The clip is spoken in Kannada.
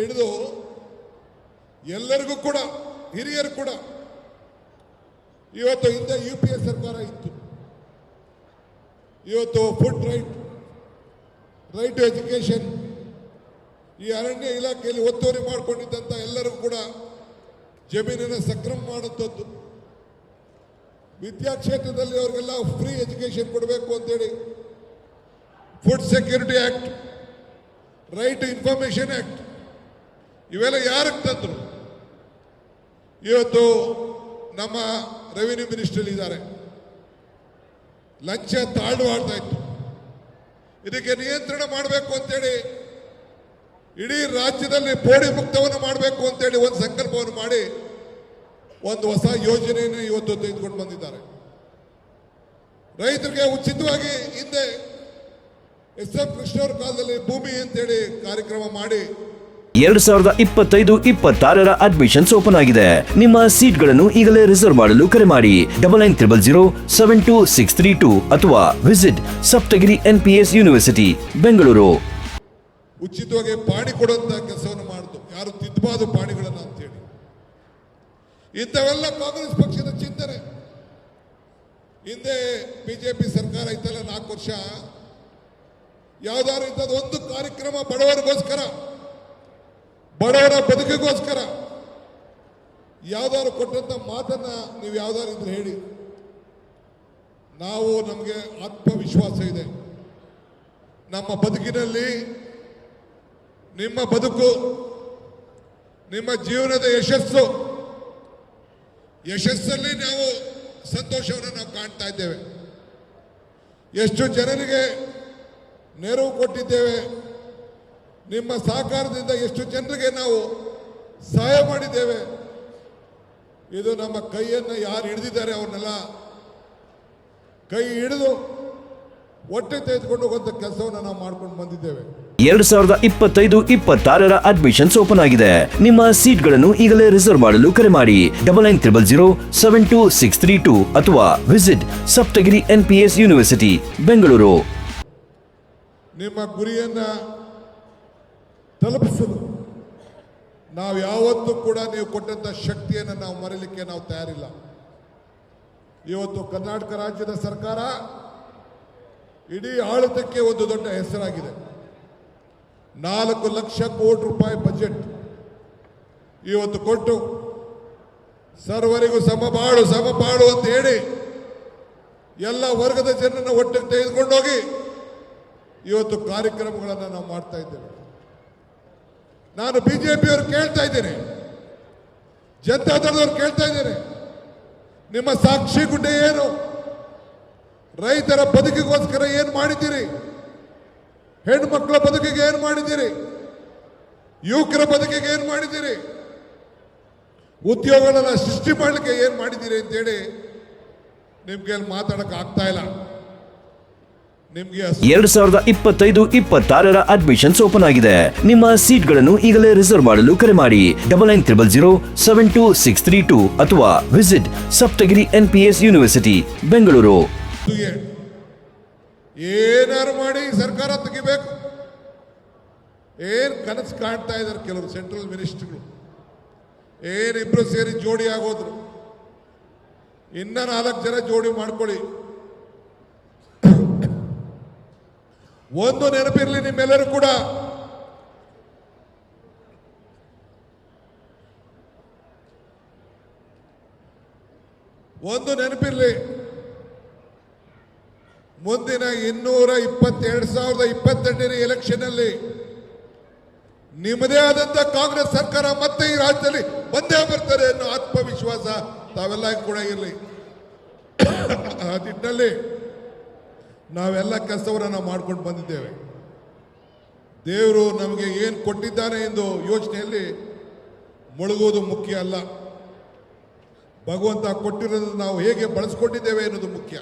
ಹಿಡಿದು ಎಲ್ಲರಿಗೂ ಕೂಡ, ಹಿರಿಯರು ಕೂಡ ಇವತ್ತು ಹಿಂದೆ ಯು ಪಿ ಎ ಸರ್ಕಾರ ಇತ್ತು. ಇವತ್ತು food right right to education ಈ ಅರಣ್ಯ ಇಲಾಖೆಯಲ್ಲಿ ಒತ್ತುವರಿ ಮಾಡಿಕೊಂಡಿದ್ದಂಥ ಎಲ್ಲರಿಗೂ ಕೂಡ ಜಮೀನನ್ನು ಸಕ್ರಮ ಮಾಡುವಂಥದ್ದು ವಿದ್ಯಾಕ್ಷೇತ್ರದಲ್ಲಿ ಅವ್ರಿಗೆಲ್ಲ ಫ್ರೀ ಎಜುಕೇಷನ್ ಕೊಡಬೇಕು ಅಂತೇಳಿ food security act right to information act ಇವೆಲ್ಲ ಯಾರಿಗೆ ತಂದರು? ಇವತ್ತು ನಮ್ಮ ರೆವಿನ್ಯೂ ಮಿನಿಸ್ಟರ್ ಇದ್ದಾರೆ. ಲಂಚ ತಾಳ್ವಾಡ್ತಾ ಇತ್ತು. ಇದಕ್ಕೆ ನಿಯಂತ್ರಣ ಮಾಡಬೇಕು ಅಂತೇಳಿ, ಇಡೀ ರಾಜ್ಯದಲ್ಲಿ ಪೋಡಿ ಮುಕ್ತವನ್ನು ಮಾಡಬೇಕು ಅಂತೇಳಿ ಒಂದು ಸಂಕಲ್ಪವನ್ನು ಮಾಡಿ ಒಂದು ಹೊಸ ಯೋಜನೆಯನ್ನು ಇವತ್ತು ತೆಗೆದುಕೊಂಡು ಬಂದಿದ್ದಾರೆ. ರೈತರಿಗೆ ಉಚಿತವಾಗಿ ಹಿಂದೆ ಎಸ್ ಎಫ್ ಕೃಷ್ಣವ್ರ ಕಾಲದಲ್ಲಿ ಭೂಮಿ ಅಂತೇಳಿ ಕಾರ್ಯಕ್ರಮ ಮಾಡಿ ಎರಡು ಸಾವಿರದ ಇಪ್ಪತ್ತೈದು ಇಪ್ಪತ್ತಾರರ ಅಡ್ಮಿಷನ್ಸ್ ಓಪನ್ ಆಗಿದೆ. ನಿಮ್ಮ ಸೀಟ್ಗಳನ್ನು ಈಗಲೇ ರಿಸರ್ವ್ ಮಾಡಲು ಕರೆ ಮಾಡಿ. Double nine triple zero seven two six three two ಅಥವಾ visit Saptagiri N P S university Bengaluru. ಉಚಿತವಾಗಿ ಪಾಣಿ ಕೊಡುವಂತ ಕೆಲಸವನ್ನು ಮಾಡಿತು. ಯಾರು ತಿದ್ದಬಾರದು ಪಾಣಿಗಳನ್ನು ಅಂತೇಳಿ. ಇಂಥವೆಲ್ಲ ಕಾಂಗ್ರೆಸ್ ಪಕ್ಷದ ಚಿಂತನೆ. ಹಿಂದೆ ಬಿಜೆಪಿ ಸರ್ಕಾರ ಇತ್ತಲ್ಲ ನಾಲ್ಕು ವರ್ಷ. ಯಾವ್ದಾದ್ರು ಇಂಥದ್ದು ಒಂದು ಕಾರ್ಯಕ್ರಮ ಬಡವರಿಗೋಸ್ಕರ. ಬಡವರ ಬದುಕಿಗೋಸ್ಕರ ಯಾವ್ದಾದ್ರು ಕೊಟ್ಟಂತ ಮಾತನ್ನ ನೀವು ಯಾವ್ದಾದ್ರು ಇದ್ರೆ ಹೇಳಿ. ನಾವು ನಮಗೆ ಆತ್ಮವಿಶ್ವಾಸ ಇದೆ. ನಮ್ಮ ಬದುಕಿನಲ್ಲಿ ನಿಮ್ಮ ಬದುಕು, ನಿಮ್ಮ ಜೀವನದ ಯಶಸ್ಸು, ಯಶಸ್ಸಲ್ಲಿ ನಾವು ಸಂತೋಷವನ್ನು ನಾವು ಕಾಣ್ತಾ ಇದ್ದೇವೆ. ಎಷ್ಟು ಜನರಿಗೆ ನೆರವು ಕೊಟ್ಟಿದ್ದೇವೆ ನಿಮ್ಮ ಸಹಕಾರದಿಂದ ಎಷ್ಟು ಜನರಿಗೆ ನಾವು ಸಹಾಯ ಮಾಡಿದ್ದೇವೆ. ಇದು ನಮ್ಮ ಕೈಯನ್ನು ಯಾರು ಹಿಡಿದಿದ್ದಾರೆ ಅವ್ರನ್ನೆಲ್ಲ ಕೈ ಹಿಡಿದು ಹೊಟ್ಟೆ ತೆಗೆದುಕೊಂಡು ಹೋಗುವಂಥ ಕೆಲಸವನ್ನು ನಾವು ಮಾಡ್ಕೊಂಡು ಬಂದಿದ್ದೇವೆ. ಎರಡು ಸಾವಿರದ ಇಪ್ಪತ್ತೈದು ಇಪ್ಪತ್ತಾರರ ಅಡ್ಮಿಷನ್ಸ್ ಓಪನ್ ಆಗಿದೆ. ನಿಮ್ಮ ಸೀಟ್ಗಳನ್ನು ಈಗಲೇ ರಿಸರ್ವ್ ಮಾಡಲು ಕರೆ ಮಾಡಿ. Double nine triple zero seven two six three two ಅಥವಾ visit Saptagiri N P S university Bengaluru. ನಿಮ್ಮ ಗುರಿಯನ್ನ ತಲುಪಿಸಲು ನಾವು ಯಾವತ್ತೂ ಕೂಡ ನೀವು ಕೊಟ್ಟಂತ ಶಕ್ತಿಯನ್ನು ನಾವು ಮರೀಲಿಕ್ಕೆ ನಾವು ತಯಾರಿಲ್ಲ. ಇವತ್ತು ಕರ್ನಾಟಕ ರಾಜ್ಯದ ಸರ್ಕಾರ ಇಡೀ ಆಡಳಿತಕ್ಕೆ ಒಂದು ದೊಡ್ಡ ಹೆಸರಾಗಿದೆ. ನಾಲ್ಕು ಲಕ್ಷ ಕೋಟಿ ರೂಪಾಯಿ ಬಜೆಟ್ ಇವತ್ತು ಕೊಟ್ಟು ಸರ್ವರಿಗೂ ಸಮಬಾಳು ಸಮಬಾಳು ಅಂತ ಹೇಳಿ ಎಲ್ಲ ವರ್ಗದ ಜನರನ್ನು ಒಟ್ಟಿಗೆ ತೆಗೆದುಕೊಂಡೋಗಿ ಇವತ್ತು ಕಾರ್ಯಕ್ರಮಗಳನ್ನು ನಾವು ಮಾಡ್ತಾ ಇದ್ದೇವೆ. ನಾನು ಬಿಜೆಪಿಯವರು ಕೇಳ್ತಾ ಇದ್ದೇನೆ. ಜನತಾದಳದವ್ರು ಕೇಳ್ತಾ ಇದ್ದೇನೆ. ನಿಮ್ಮ ಸಾಕ್ಷಿ ಗುಡ್ಡೆ ಏನು? ರೈತರ ಬದುಕಿಗೋಸ್ಕರ ಏನು ಮಾಡಿದ್ದೀರಿ? ಹೆಣ್ಮಕ್ಳ ಬದುಕಿಗೆ ಏನು ಮಾಡಿದ್ದೀರಿ? ಯುವಕರ ಬದುಕಿಗೆ ಏನು ಮಾಡಿದ್ದೀರಿ? ಉದ್ಯೋಗಗಳನ್ನ ಸೃಷ್ಟಿ ಮಾಡಲಿಕ್ಕೆ ಏನು ಮಾಡಿದ್ದೀರಿ ಅಂತೇಳಿ ನಿಮ್ಗೆ ಮಾತಾಡಕ್ಕೆ ಆಗ್ತಾ ಇಲ್ಲ. ಎರಡು ಸಾವಿರದ ಇಪ್ಪತ್ತೈದು ಇಪ್ಪತ್ತಾರರ ಅಡ್ಮಿಷನ್ಸ್ ಓಪನ್ ಆಗಿದೆ. ನಿಮ್ಮ ಸೀಟ್ಗಳನ್ನು ಈಗಲೇ ರಿಸರ್ವ್ ಮಾಡಲು ಕರೆ ಮಾಡಿ. Double nine triple zero seven two six three two ಅಥವಾ visit Saptagiri N P S university Bengaluru. ಏನಾರು ಮಾಡಿ ಸರ್ಕಾರ ತೆಗಿಬೇಕು. ಏನ್ ಕನಸು ಕಾಣ್ತಾ ಇದ್ದಾರೆ ಕೆಲವರು ಸೆಂಟ್ರಲ್ ಮಿನಿಸ್ಟರ್ಗಳು. ಏನಿಬ್ರು ಸೇರಿ ಜೋಡಿ ಆಗೋದ್ರು. ಇನ್ನ ನಾಲ್ಕು ಜನ ಜೋಡಿ ಮಾಡ್ಕೊಳ್ಳಿ. ಒಂದು ನೆನಪಿರಲಿ ನಿಮ್ಮೆಲ್ಲರೂ ಕೂಡ. ಒಂದು ನೆನಪಿರಲಿ. ಮುಂದಿನ ಇನ್ನೂರ ಇಪ್ಪತ್ತೆರಡು ಸಾವಿರದ ಇಪ್ಪತ್ತೆಂಟನೇ ಎಲೆಕ್ಷನ್ ಅಲ್ಲಿ ನಿಮ್ಮದೇ ಆದಂತ ಕಾಂಗ್ರೆಸ್ ಸರ್ಕಾರ ಮತ್ತೆ ಈ ರಾಜ್ಯದಲ್ಲಿ ಬಂದೇ ಬರ್ತಾರೆ ಅನ್ನೋ ಆತ್ಮವಿಶ್ವಾಸ ತಾವೆಲ್ಲ ಕೂಡ ಇರಲಿ. ಆ ನಿಟ್ಟಿನಲ್ಲಿ ನಾವೆಲ್ಲ ಕೆಲಸವನ್ನು ಮಾಡ್ಕೊಂಡು ಬಂದಿದ್ದೇವೆ. ದೇವರು ನಮಗೆ ಏನು ಕೊಟ್ಟಿದ್ದಾನೆ ಎಂದು ಯೋಚನೆಯಲ್ಲಿ ಮುಳುಗುವುದು ಮುಖ್ಯ ಅಲ್ಲ. ಭಗವಂತ ಕೊಟ್ಟಿರೋದನ್ನು ನಾವು ಹೇಗೆ ಬಳಸ್ಕೊಂಡಿದ್ದೇವೆ ಅನ್ನೋದು ಮುಖ್ಯ.